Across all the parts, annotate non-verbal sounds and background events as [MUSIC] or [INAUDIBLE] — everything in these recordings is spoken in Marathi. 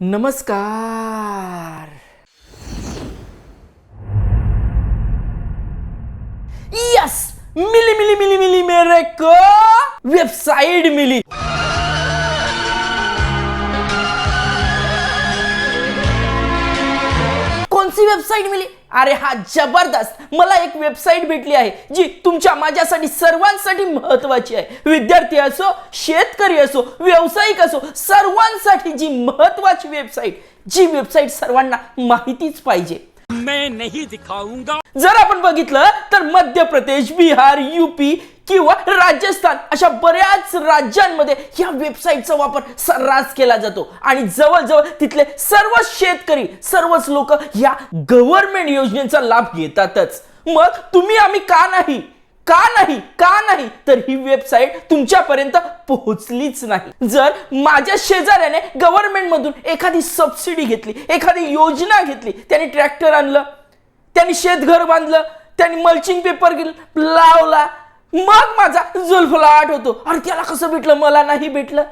नमस्कार। यस मिली मिली मिली मिली मेरे को वेबसाइट मिली। कौन सी वेबसाइट मिली? अरे हा जबरदस्त. मला एक वेबसाईट भेटली आहे जी तुमच्या माझ्यासाठी सर्वांसाठी महत्वाची आहे. विद्यार्थी असो शेतकरी असो व्यावसायिक असो सर्वांसाठी जी महत्वाची वेबसाईट जी वेबसाईट सर्वांना माहितीच पाहिजे. मैं नहीं दिखाऊंगा। जर आपण बघितलं तर मध्य प्रदेश बिहार युपी किंवा राजस्थान अशा बऱ्याच राज्यांमध्ये या वेबसाईटचा वापर सर्रास केला जातो. आणि जवळजवळ तिथले सर्वच शेतकरी सर्वच लोक या गव्हर्नमेंट योजनेचा लाभ घेतातच. मग तुम्ही आम्ही का नाही का नाही? का नाही? तर ही वेबसाईट तुमच्यापर्यंत पोहोचलीच नाही. जर माझ्या शेजाऱ्याने गव्हर्नमेंट मधून एखादी सबसिडी घेतली एखादी योजना घेतली त्याने ट्रॅक्टर आणलं त्यांनी शेतघर बांधलं त्यांनी मल्चिंग पेपर लावला मग माझा जुल्फलाट होतो. अरे त्याला कसं भेटलं? मला नाही भेटलं.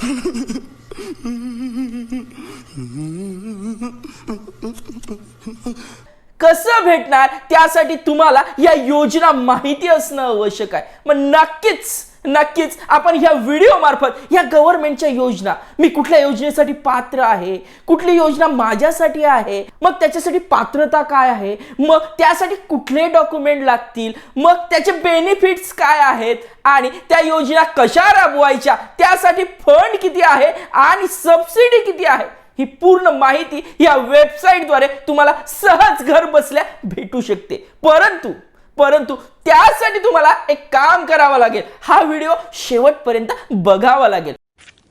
[LAUGHS] कसं भेटणार त्यासाठी तुम्हाला या योजना माहिती असणं आवश्यक आहे. मग नक्कीच नक्कीच आपण ह्या व्हिडिओ मार्फत या गव्हर्नमेंटच्या योजना मी कुठल्या योजनेसाठी पात्र आहे कुठली योजना माझ्यासाठी आहे मग त्याच्यासाठी पात्रता काय आहे मग त्यासाठी कुठले डॉक्युमेंट लागतील मग त्याचे बेनिफिट्स काय आहेत आणि त्या योजना कशा राबवायच्या त्यासाठी फंड किती आहे आणि सबसिडी किती आहे ही पूर्ण माहिती या वेबसाईटद्वारे तुम्हाला सहज घर बसल्या भेटू शकते. परंतु परंतु त्यासाठी तुम्हाला एक काम करावं लागेल. हा व्हिडिओ शेवटपर्यंत बघावा लागेल.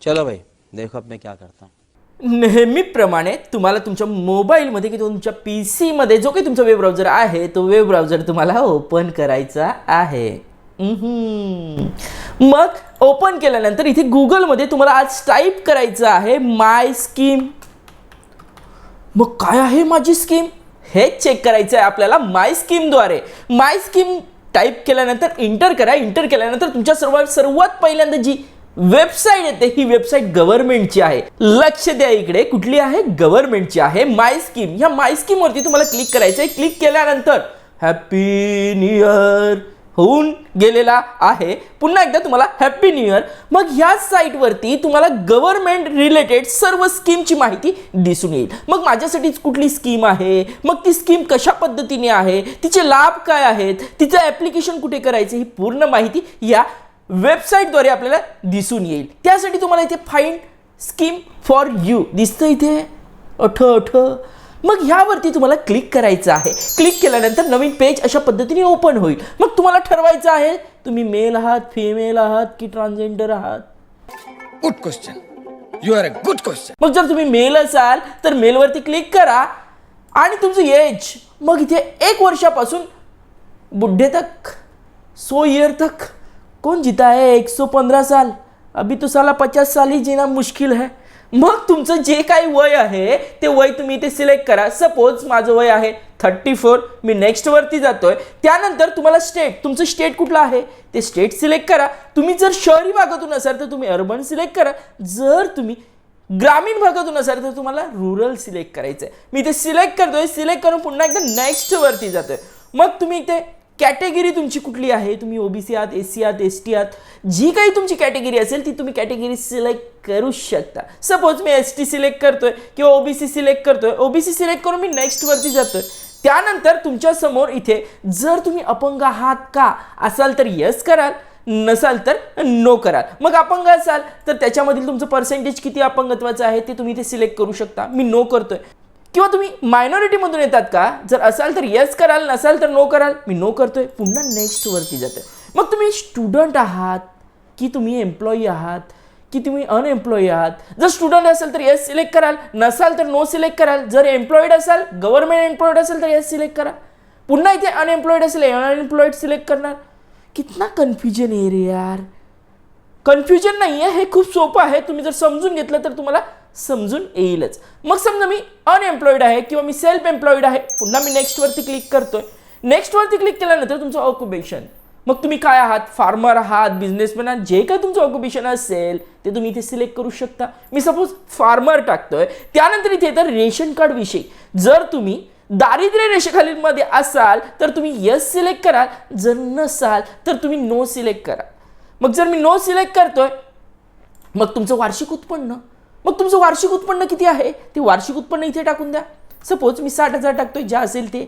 चलो भाई देखो अब मैं क्या करता हूँ. नेहमीप्रमाणे तुम्हाला तुमच्या मोबाईलमध्ये किंवा तुमच्या पी सीमध्ये जो काही तुमचा वेब ब्राउझर आहे तो वेब ब्राउझर तुम्हाला ओपन करायचा आहे. मग ओपन केल्यानंतर इथे गुगलमध्ये तुम्हाला आज टाईप करायचं आहे माय स्कीम मग काय आहे माझी स्कीम हे चेक करायचं आहे आपल्याला माय स्कीमद्वारे माय स्कीम टाईप केल्यानंतर इंटर करा. इंटर केल्यानंतर तुमच्या सर्वात सर्वात पहिल्यांदा जी वेबसाईट येते ही वेबसाईट गव्हर्नमेंटची आहे. लक्ष द्या इकडे. कुठली आहे? गव्हर्नमेंटची आहे. माय स्कीम ह्या माय स्कीमवरती तुम्हाला क्लिक करायचं आहे क्लिक केल्यानंतर हॅपी न्यू इयर होऊन गेलेला आहे. पुन्हा एकदा तुम्हाला हॅप्पी न्यू इयर मग ह्या साईटवरती तुम्हाला गव्हर्नमेंट रिलेटेड सर्व स्कीमची माहिती दिसून येईल. मग माझ्यासाठीच कुठली स्कीम आहे? मग ती स्कीम कशा पद्धतीने आहे? तिचे लाभ काय आहेत? तिचं ॲप्लिकेशन कुठे करायचं? ही पूर्ण माहिती या वेबसाईटद्वारे आपल्याला दिसून येईल. त्यासाठी तुम्हाला इथे फाईंड स्कीम फॉर यू दिसतं इथे? अठ अठ. मग ह्यावरती तुम्हाला क्लिक करायचं आहे. क्लिक केल्यानंतर नवीन पेज अशा पद्धतीने ओपन होईल. मग तुम्हाला ठरवायचं आहे तुम्ही मेल आहात फिमेल आहात की ट्रान्सजेंडर आहात? Good question. You are a good question. मग जर तुम्ही मेल असाल तर मेलवरती क्लिक करा आणि तुमचं एज मग इथे एक वर्षापासून बुढ़े तक सौ ईयर तक कौन जीता है एक सौ पंधरा साल अभी तो साला पचास साल ही जीना मुश्किल है. मग तुमचं जे काही वय आहे ते वय तुम्ही इथे सिलेक्ट करा. सपोज माझं वय आहे थर्टी फोर मी नेक्स्ट वरती जातोय. त्यानंतर तुम्हाला स्टेट तुमचं स्टेट कुठलं आहे? ते स्टेट सिलेक्ट करा. तुम्ही जर शहरी भागातून असाल तर तुम्ही अर्बन सिलेक्ट करा. जर तुम्ही ग्रामीण भागातून असाल तर तुम्हाला रुरल सिलेक्ट करायचं आहे मी इथे सिलेक्ट करतोय सिलेक्ट करून पुन्हा एकदा नेक्स्ट वरती जातोय. मग तुम्ही इथे कॅटेगरी तुमची कुठली आहे? तुम्ही ओबीसी आहात एस सी आहात एस टी आहात. जी काही तुमची कॅटेगरी असेल ती तुम्ही कॅटेगरी सिलेक्ट करू शकता. सपोज मी एस टी सिलेक्ट करतोय किंवा ओबीसी सिलेक्ट करतोय. ओबीसी सिलेक्ट करून मी नेक्स्ट वरती जातोय. त्यानंतर तुमच्यासमोर इथे जर तुम्ही अपंग आहात का असाल तर येस कराल नसाल तर नो कराल. मग अपंग असाल तर त्याच्यामधील तुमचं पर्सेंटेज किती अपंगत्वाचं आहे ते तुम्ही इथे सिलेक्ट करू शकता. मी नो करतोय. किंवा तुम्ही मायनॉरिटीमधून येतात का? जर असाल तर येस कराल नसाल तर नो कराल. मी नो करतोय पुन्हा नेक्स्ट वरती मग तुम्ही स्टुडंट आहात की तुम्ही एम्प्लॉई आहात की तुम्ही अनएम्प्लॉई आहात? जर स्टुडंट असेल तर येस सिलेक्ट कराल नसाल तर नो सिलेक्ट कराल. जर एम्प्लॉईड असाल गव्हर्नमेंट एम्प्लॉईड असेल तर येस सिलेक्ट करा. पुन्हा इथे अनएम्प्लॉईड असेल अनएम्प्लॉईड सिलेक्ट करणार. कितना कन्फ्युजन आहे रे यार. कन्फ्युजन नाही आहे हे खूप सोपं आहे. तुम्ही जर समजून घेतलं तर तुम्हाला समजून येईलच. मग समजा मी अनएम्प्लॉईड आहे किंवा मी सेल्फ एम्प्लॉईड आहे पुन्हा मी नेक्स्टवरती क्लिक करतोय. नेक्स्टवरती क्लिक केल्यानंतर तुमचं ऑक्युपेशन मग तुम्ही काय आहात? फार्मर आहात बिझनेसमॅन आहात जे काय तुमचं ऑक्युपेशन असेल ते तुम्ही इथे सिलेक्ट करू शकता. मी सपोज फार्मर टाकतोय त्यानंतर इथे येतं रेशन कार्ड विषयी. जर तुम्ही दारिद्र्य रेषेखालीमध्ये असाल तर तुम्ही यस सिलेक्ट कराल. जर नसाल तर तुम्ही नो सिलेक्ट करा. मग जर मी नो सिलेक्ट करतोय मग तुमचं वार्षिक उत्पन्न मग तुमचं वार्षिक उत्पन्न किती आहे? ते वार्षिक उत्पन्न इथे टाकून द्या. सपोज मी साठ हजार टाकतोय जे असेल ते.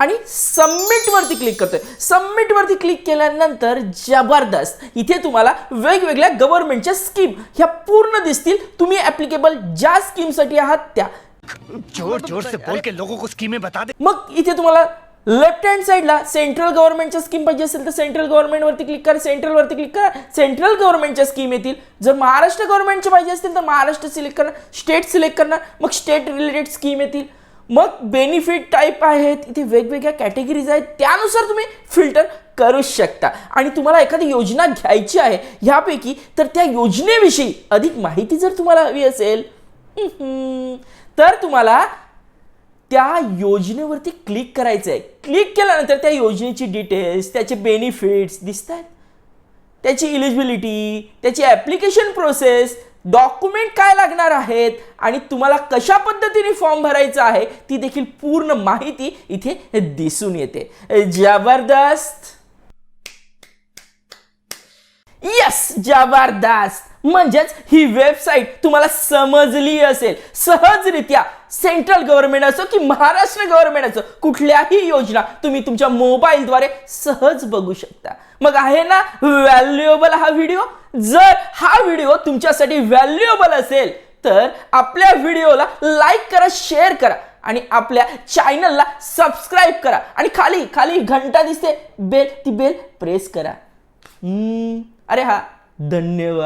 आणि सबमिट वरती क्लिक करतोय. सबमिट वरती क्लिक केल्यानंतर जबरदस्त. इथे तुम्हाला वेगवेगळ्या गव्हर्नमेंटच्या स्कीम ह्या पूर्ण दिसतील. तुम्ही ऍप्लिकेबल ज्या स्कीमसाठी आहात त्या. जोर जोर से बोल के लोगों को स्कीमें बता दे. मग इथे तुम्हाला लेफ्ट हँड साईडला सेंट्रल गव्हर्नमेंटच्या स्कीम पाहिजे असेल तर सेंट्रल गव्हर्नमेंटवरती क्लिक करा सेंट्रलवरती क्लिक करा. सेंट्रल गव्हर्नमेंटच्या स्कीम येतील. जर महाराष्ट्र गव्हर्नमेंटच्या पाहिजे असतील तर महाराष्ट्र सिलेक्ट करणार स्टेट सिलेक्ट करणार मग स्टेट रिलेटेड स्कीम येतील. मग बेनिफिट टाईप आहेत. इथे वेगवेगळ्या कॅटेगरीज आहेत. त्यानुसार तुम्ही फिल्टर करू शकता. आणि तुम्हाला एखादी योजना घ्यायची आहे ह्यापैकी तर त्या योजनेविषयी अधिक माहिती जर तुम्हाला हवी असेल तर तुम्हाला त्या योजनेवरती क्लिक करायचं आहे क्लिक केल्यानंतर त्या योजनेची डिटेल्स त्याचे बेनिफिट्स दिसत आहेत त्याची इलिजिबिलिटी त्याची ॲप्लिकेशन प्रोसेस डॉक्युमेंट काय लागणार आहेत आणि तुम्हाला कशा पद्धतीने फॉर्म भरायचा आहे ती देखील पूर्ण माहिती इथे दिसून येते. जबरदस्त! यस जबरदस्त! म्हणजेच ही वेबसाईट तुम्हाला समजली असेल. सहजरित्या सेंट्रल गव्हर्नमेंट असो की महाराष्ट्र गव्हर्नमेंट असो कुठल्याही योजना तुम्ही तुमच्या मोबाईलद्वारे सहज बघू शकता. मग आहे ना व्हॅल्युएबल हा व्हिडिओ जर हा व्हिडिओ तुमच्यासाठी व्हॅल्युएबल असेल तर आपल्या व्हिडिओला लाईक करा शेअर करा आणि आपल्या चॅनलला सबस्क्राईब करा. आणि खाली खाली घंटा दिसते बेल ती बेल प्रेस करा. हम्म, अरे हा धन्यवाद.